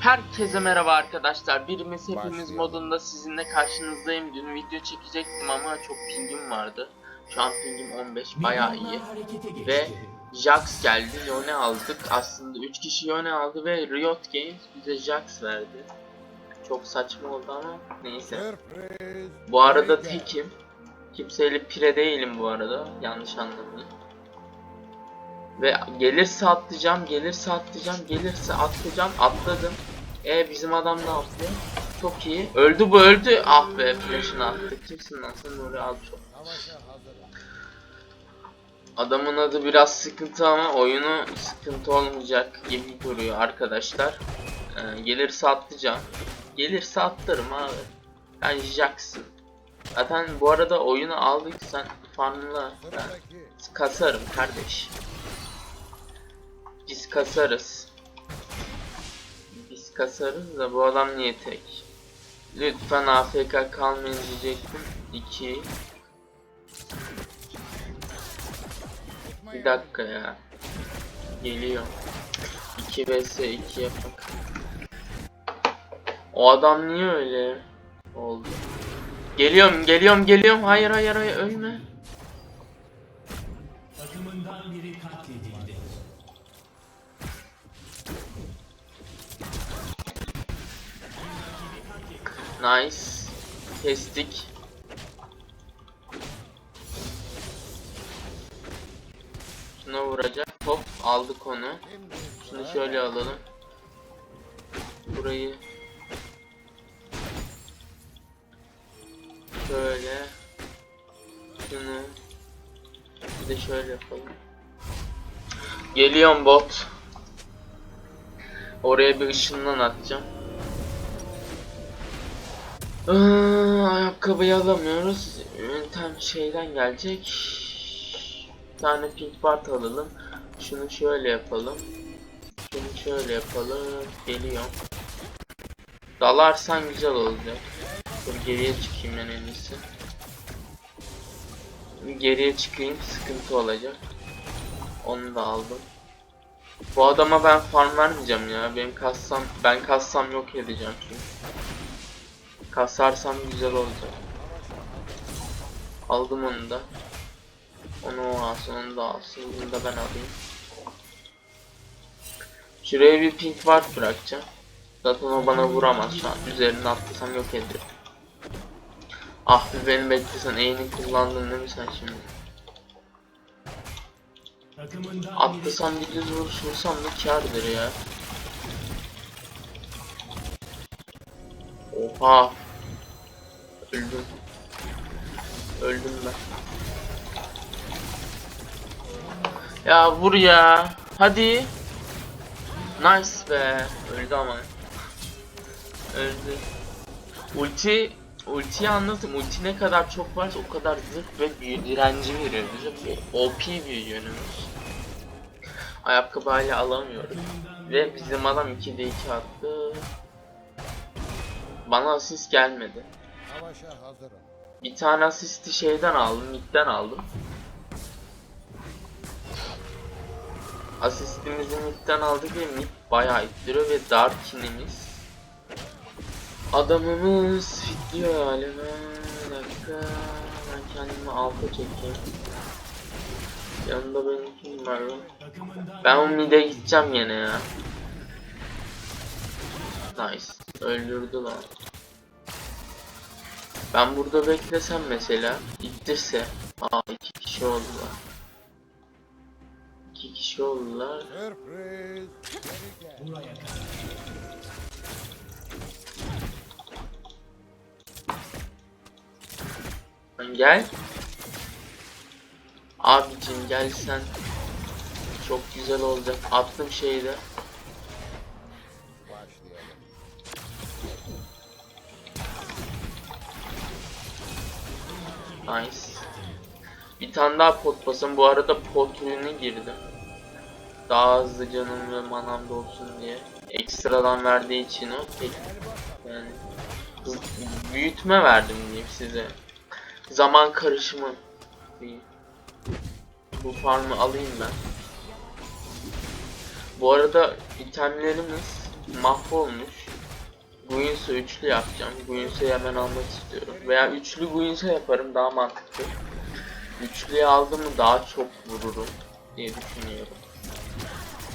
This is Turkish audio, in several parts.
Herkese merhaba arkadaşlar. Birimiz hepimiz Başlayalım. modunda sizinle karşınızdayım. Dün video çekecektim ama çok pingim vardı. Şu an pingim 15 bayağı iyi. Ve Jax geldi. Yone aldık. Aslında 3 kişi Yone aldı ve Riot Games bize Jax verdi. Çok saçma oldu ama neyse. Bu arada tekim. Kimseyle pire değilim bu arada. Yanlış anlamayın. Ve gelirse atlayacağım, gelirse atlayacağım, gelirse atlayacağım, atladım. E bizim adam ne yapıyor? Çok iyi. Öldü bu öldü. Ah be flash'ını attı. Kimsin lan sen oraya al çok. Adamın adı biraz sıkıntı ama oyunu sıkıntı olmayacak gibi duruyor arkadaşlar. Ee, gelirse atlayacağım. Gelirse atlarım abi. Ben Jackson. Zaten bu arada oyunu aldık sen farmla. Ben kasarım kardeş. Biz kasarız. Kasarız da bu adam niye tek? Lütfen AFK kalmayın diyecektim. 2 Bir dakika ya. Geliyor. 2 vs 2 yapak. O adam niye öyle oldu? Geliyorum, geliyorum, geliyorum. Hayır, hayır, hayır, ölme. Nice. Kestik. Şuna vuracak. Hop aldık onu. Şunu şöyle alalım. Burayı şöyle şunu bir de şöyle yapalım. Geliyorum bot. Oraya bir ışından atacağım. Ayakkabıyı alamıyoruz. Yöntem şeyden gelecek. Bir tane pink part alalım. Şunu şöyle yapalım. Şunu şöyle yapalım. Geliyorum. Dalarsan güzel olacak. Dur geriye çıkayım ben en iyisi. Geriye çıkayım sıkıntı olacak. Onu da aldım. Bu adama ben farm vermeyeceğim ya. Benim kassam ben kassam yok edeceğim çünkü. Kasarsam güzel olacak. Aldım onu da. Onu o alsın, onu da alsın. Bunu da ben alayım. Şuraya bir pink ward bırakacağım. Zaten o bana vuramaz şu an. Üzerine atlasam yok ederim. Ah bir beni beklesen eğini kullandın değil mi sen şimdi? Atlasam bir düz vuruş vursam da kârdır ya. Oha. Öldüm. Öldüm ben. Ya vur ya. Hadi. Nice be. Öldü ama. Öldü. Ulti Ultiyi anlatayım. Ulti ne kadar çok varsa o kadar zırh ve büyü direnci veriyor bize. Bu OP bir yönümüz. Ayakkabı hala alamıyorum. Ve bizim adam 2'de 2 attı. Bana asist gelmedi. Savaşa hazırım. Bir tane asisti şeyden aldım, midden aldım. Asistimizi midden aldık ve mid bayağı ittiriyor ve Darkin'imiz Adamımız fitliyor galiba. Bir dakika. Ben kendimi alta çekeyim. Yanında benim kim var lan? Ben o mid'e gideceğim yine ya. Nice. Öldürdü lan. Ben burada beklesem mesela, ittirse. Aa iki kişi oldular. İki kişi oldular. Lan gel. Abicim gel sen. Çok güzel olacak. Attım şeyi de. Nice. Bir tane daha pot basın. Bu arada pot ürünü girdim. Daha hızlı canım ve manam da olsun diye. Ekstradan verdiği için o tek yani büyütme verdim diyeyim size. Zaman karışımı diyeyim. Bu farmı alayım ben. Bu arada itemlerimiz mahvolmuş. Guinsoo üçlü yapacağım. Guinsoo'yu hemen almak istiyorum. Veya üçlü Guinsoo yaparım daha mantıklı. Üçlüye aldım mı daha çok vururum diye düşünüyorum.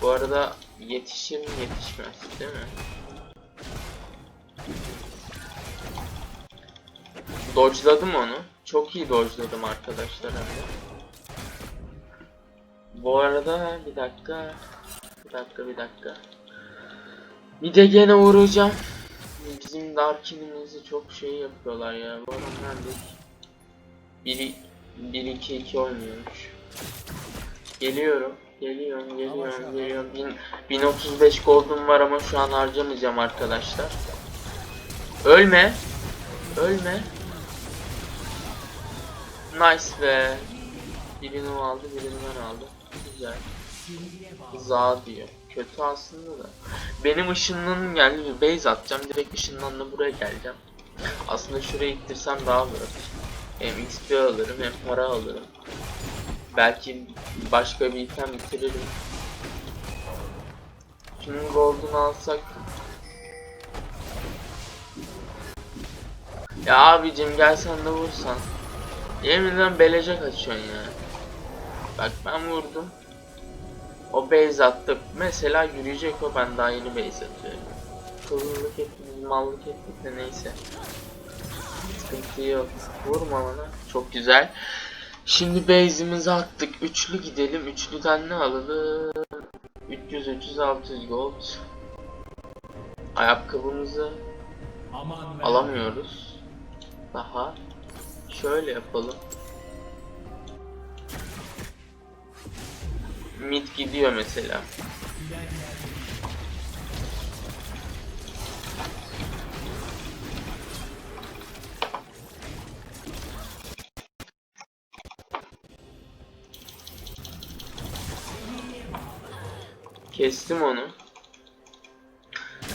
Bu arada yetişir mi yetişmez değil mi? Dodge'ladım onu. Çok iyi dodge'ladım arkadaşlar hem de. Bu arada bir dakika. Bir dakika bir dakika. Bir de gene vuracağım. Bizim Darkin'imizi çok şey yapıyorlar ya. Bu adamlar değil. 1 2 2 oynuyormuş. Geliyorum. Geliyorum, geliyorum, geliyorum. Bin, 1035 gold'um var ama şu an harcamayacağım arkadaşlar. Ölme. Ölme. Nice be. Birini aldı, birini ben aldım. Güzel. Za diyor. Kötü aslında da. Benim ışınlanım geldi bir base atacağım. Direkt ışınlanla buraya geleceğim. Aslında şuraya ittirsem daha olur. Hem XP alırım hem para alırım. Belki başka bir item bitiririm. Şunun gold'unu alsak. Ya abicim gel sen de vursan. Yeminle belece kaçıyorsun ya. Bak ben vurdum. O base attı. Mesela yürüyecek o ben daha yeni base atıyorum. Kıllık ettik, mallık ettik de neyse. Sıkıntı yok. Vurma bana. Çok güzel. Şimdi base'imizi attık. Üçlü gidelim. Üçlüden ne alalım? 300, 300, 600 gold. Ayakkabımızı alamıyoruz. Daha. Şöyle yapalım. Mid gidiyor mesela. Kestim onu.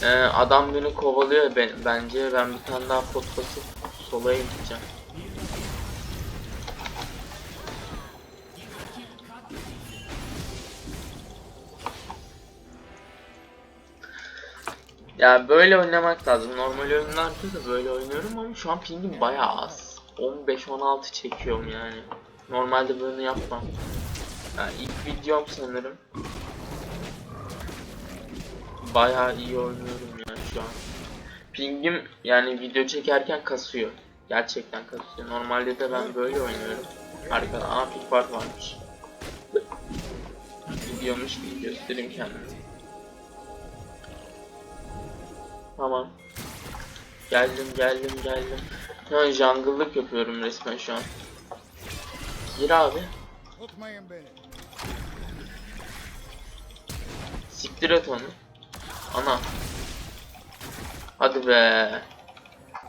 Ee, adam beni kovalıyor ben, bence. Ben bir tane daha pot basıp solaya gideceğim. Ya böyle oynamak lazım. Normal oyunlarda da böyle oynuyorum ama şu an pingim bayağı az. 15-16 çekiyorum yani. Normalde böyle yapmam. Yani ilk videom sanırım. Bayağı iyi oynuyorum yani şu an. Pingim yani video çekerken kasıyor. Gerçekten kasıyor. Normalde de ben böyle oynuyorum. Arkada aa pickpart varmış. Gidiyormuş gibi göstereyim kendimi. Tamam. Geldim geldim geldim. Ha jungle'lık yapıyorum resmen şu an. Gir abi. Tutmayın beni. Siktir et onu. Ana. Hadi be.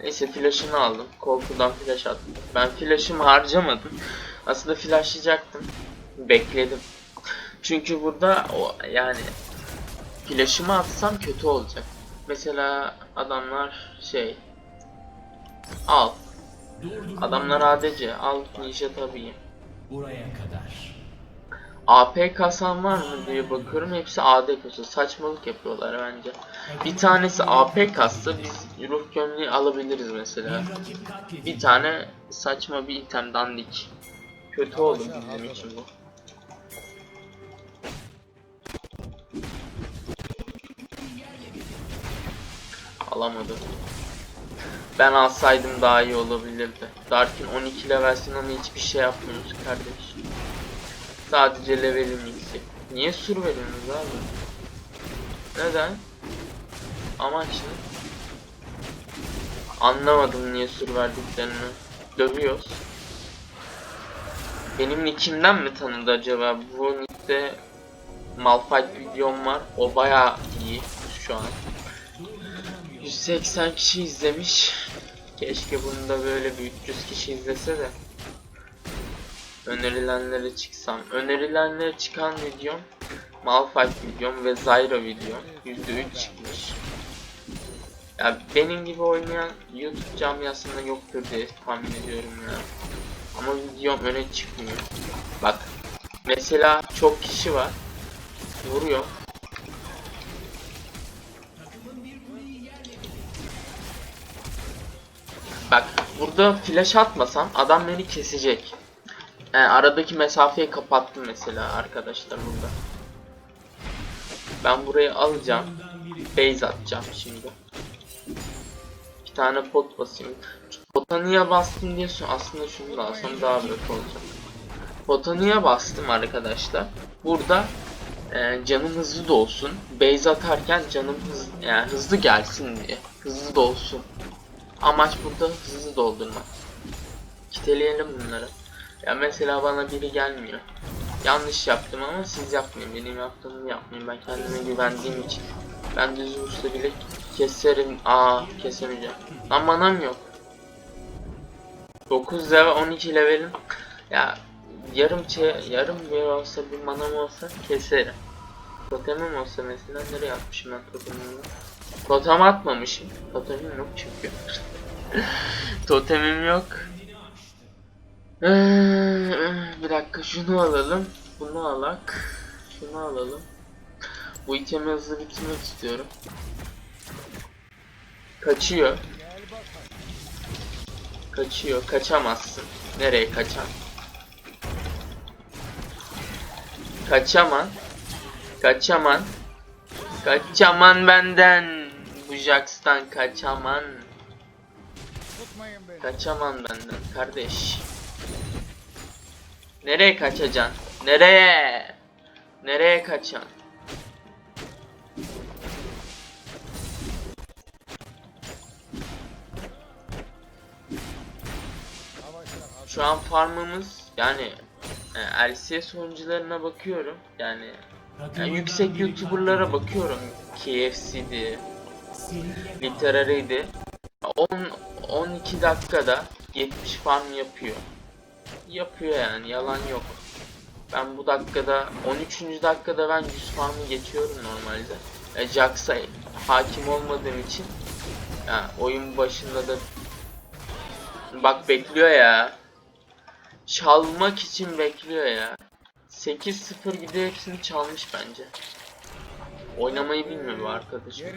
Neyse flash'ını aldım. Korkudan flash attım. Ben flash'ımı harcamadım. Aslında flashlayacaktım. Bekledim. Çünkü burada o yani flash'ımı atsam kötü olacak. Mesela adamlar şey al. Adamlar ADC al ninja tabii. Buraya kadar. AP kasan var mı diye bakıyorum hepsi AD kasıyor. Saçmalık yapıyorlar bence. Bir tanesi AP kassa biz ruh gömleği alabiliriz mesela. Bir tane saçma bir item dandik. Kötü oldu bizim için bu. Alamadım. Ben alsaydım daha iyi olabilirdi. Darkin 12 levelsin ama hiçbir şey yapmıyoruz kardeş. Sadece levelim yüksek. Niye sur veriyorsunuz abi? Neden? Amaç ne? Anlamadım niye sur verdiklerini. Dövüyoruz. Benim nickimden mi tanıdı acaba? Bu nickte Malphite videom var. O baya iyi şu an. 180 kişi izlemiş. Keşke bunu da böyle bir 300 kişi izlese de. Önerilenlere çıksam. Önerilenlere çıkan videom Malphite videom ve Zyra videom %3 çıkmış. Ya benim gibi oynayan YouTube camiasında yoktur diye tahmin ediyorum ya. Ama videom öne çıkmıyor. Bak. Mesela çok kişi var. Vuruyor. Bak burada flash atmasam adam beni kesecek. Yani aradaki mesafeyi kapattım mesela arkadaşlar burada. Ben burayı alacağım. Base atacağım şimdi. Bir tane pot basayım. Pota niye bastım diye aslında şunu da alsam daha büyük olacak. Pota niye bastım arkadaşlar? Burada e, canım hızlı dolsun. Base atarken canım hız, yani hızlı gelsin diye. Hızlı dolsun. Amaç burada hızlı doldurmak. Kiteleyelim bunları. Ya mesela bana biri gelmiyor. Yanlış yaptım ama siz yapmayın. Benim yaptığımı yapmayın. Ben kendime güvendiğim için. Ben düz vursa bile keserim. Aa kesemeyeceğim. Lan manam yok. 9 level 12 levelim. Ya yarım çe yarım bir olsa bir manam olsa keserim. Totemim olsa mesela nereye atmışım ben totemimi? Totem atmamışım. Totemim yok çünkü. Totemim yok. Ee, bir dakika şunu alalım. Bunu alak. Şunu alalım. Bu itemi hızlı bitirmek istiyorum. Kaçıyor. Kaçıyor. Kaçamazsın. Nereye kaçan? Kaçaman. Kaçaman. Kaçaman benden. Jax'tan kaçaman. Tutmayın beni. Kaçaman benden kardeş. Nereye kaçacaksın? Nereye? Nereye kaçan? Şu an farmımız yani e, LCS oyuncularına bakıyorum. Yani, yani yüksek YouTuber'lara bakıyorum. KFC'di, Literary'di. 10 12 dakikada 70 farm yapıyor. Yapıyor yani yalan yok. Ben bu dakikada 13. dakikada ben 100 farmı geçiyorum normalde. E, Jax'a hakim olmadığım için ya, oyun başında da bak bekliyor ya. Çalmak için bekliyor ya. 8-0 gidiyor hepsini çalmış bence. Oynamayı bilmiyor bu arkadaşım.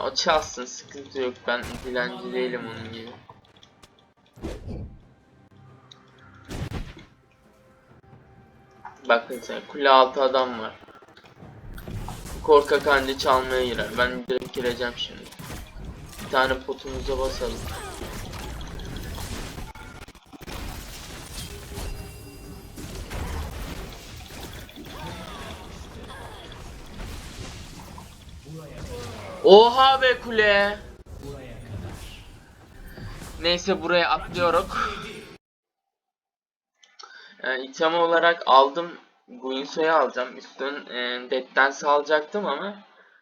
O çalsın sıkıntı yok ben dilenci değilim onun gibi. Bakın sen kule altı adam var. Korkak anca çalmaya girer. Ben direkt gireceğim şimdi. Bir tane potumuza basalım. Oha be kule. Neyse buraya atlıyoruz. Yani item olarak aldım. Guinso'yu alacağım. Üstün e, Dead'den alacaktım ama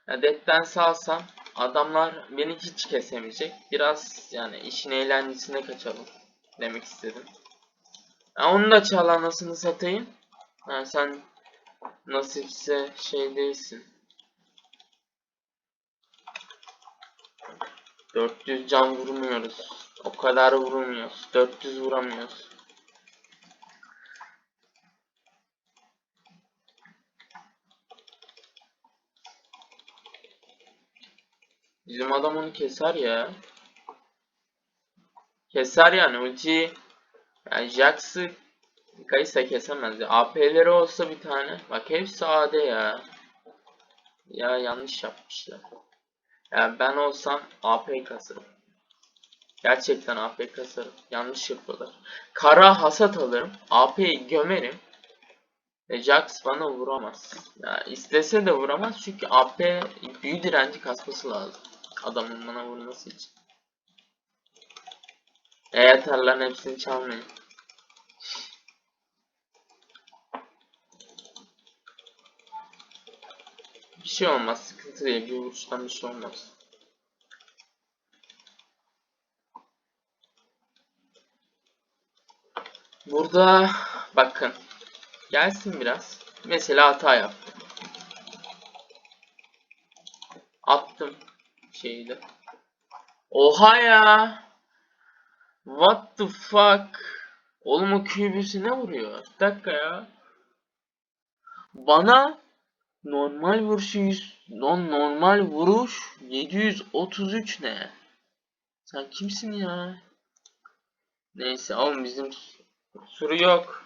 ya Dead'den alsam adamlar beni hiç kesemeyecek. Biraz yani işin eğlencesine kaçalım demek istedim. Ya onu da çal anasını satayım. Ha, sen nasipse şey değilsin. 400 can vurmuyoruz. O kadar vurmuyoruz. 400 vuramıyoruz. Bizim adam onu keser ya. Keser yani ultiyi. Yani Jax'ı Kaysa kesemez ya. AP'leri olsa bir tane. Bak hepsi AD ya. Ya yanlış yapmışlar. Yani ben olsam AP kasarım. Gerçekten AP kasarım. Yanlış yapıyorlar. Kara hasat alırım. AP'yi gömerim. Ve Jax bana vuramaz. Ya istese de vuramaz çünkü AP büyü direnci kasması lazım. Adamın bana vurması için. E yeter lan hepsini çalmayın. Şey olmaz. Sıkıntı değil. Bir vuruştan bir şey olmaz. Burada bakın. Gelsin biraz. Mesela hata yaptım. Attım şeyi de. Oha ya. What the fuck? Oğlum o kübüsü ne vuruyor? Bir dakika ya. Bana normal vuruşu 100 non normal vuruş 733 ne? Sen kimsin ya? Neyse oğlum bizim suru yok.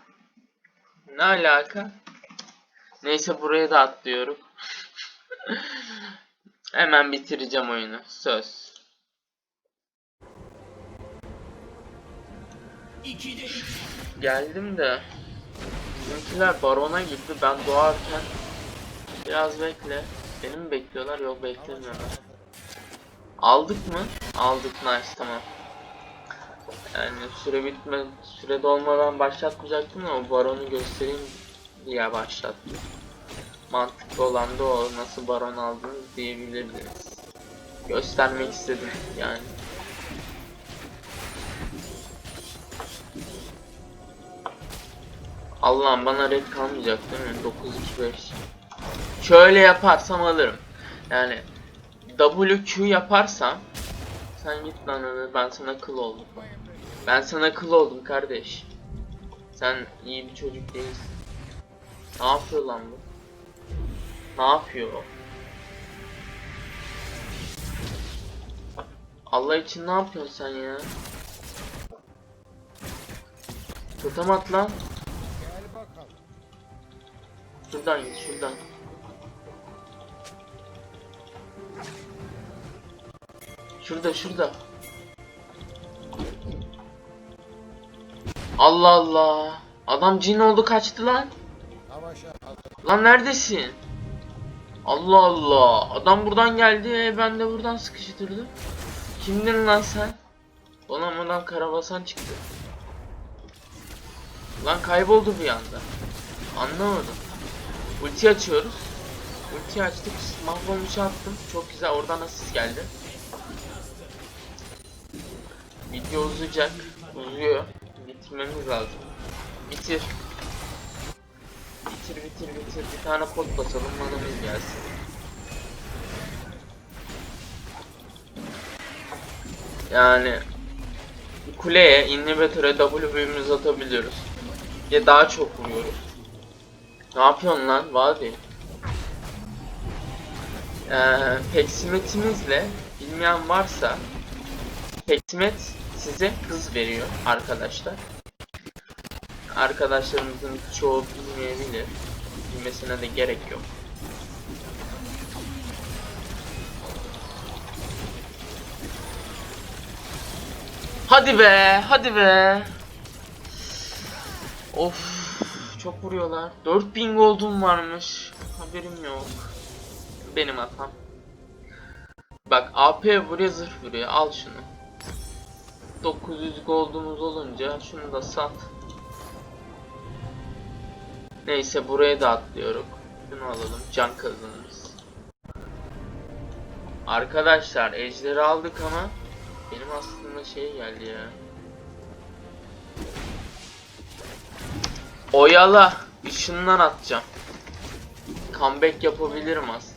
Ne alaka? Neyse buraya da atlıyorum. Hemen bitireceğim oyunu. Söz. Geldim de bizimkiler barona gitti. Ben doğarken biraz bekle. Beni mi bekliyorlar? Yok beklemiyorlar. Aldık mı? Aldık nice tamam. Yani süre bitme süre dolmadan başlatmayacaktım ama baronu göstereyim diye başlattım. Mantıklı olan da o nasıl baron aldınız diyebilirdiniz. Göstermek istedim yani. Allah'ım bana red kalmayacak değil mi? 925. Şöyle yaparsam alırım. Yani WQ yaparsam sen git lan öyle ben sana kıl oldum. Ben sana kıl oldum kardeş. Sen iyi bir çocuk değilsin. Ne yapıyor lan bu? Ne yapıyor o? Allah için ne yapıyorsun sen ya? Totem lan. Şuradan git şuradan. Şurada şurada. Allah Allah. Adam cin oldu kaçtı lan. Lan neredesin? Allah Allah. Adam buradan geldi. e, Ben de buradan sıkıştırdım. Kimdin lan sen? Ulan adam karabasan çıktı. Lan kayboldu bir anda. Anlamadım. Ulti açıyoruz. Ulti açtık. Mahvolmuşu attım. Çok güzel. Oradan asist geldi. Video uzayacak. Uzuyor. Bitirmemiz lazım. Bitir. Bitir bitir bitir. Bir tane kod basalım. Manamız gelsin. Yani kuleye, inhibitöre W atabiliyoruz. Ya daha çok vuruyoruz. Ne yapıyorsun lan Vadi? Ee, peksimetimizle bilmeyen varsa peksimet size hız veriyor arkadaşlar. Arkadaşlarımızın çoğu bilmeyebilir. Bilmesine de gerek yok. Hadi be, hadi be. Of, çok vuruyorlar. 4000 gold'um varmış. Haberim yok. Benim hatam. Bak AP buraya zırh vuruyor. Al şunu. 900 gold'umuz olunca şunu da sat. Neyse buraya da atlıyorum. Şunu alalım. Can kazanırız. Arkadaşlar ejderi aldık ama benim aslında şey geldi ya. Oyala. Işından atacağım. Comeback yapabilirim aslında.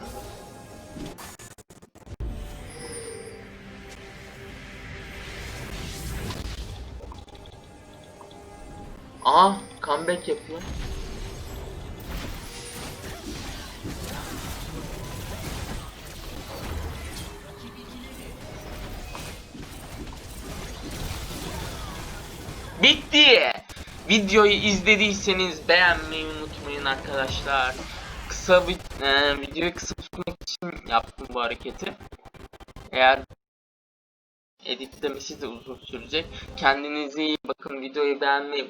Aa, comeback yapıyor. Bitti. Videoyu izlediyseniz beğenmeyi unutmayın arkadaşlar. Kısa bir e, videoyu kısa tutmak için yaptım bu hareketi. Eğer editlemesi de uzun sürecek. Kendinize iyi bakın. Videoyu beğenmeyi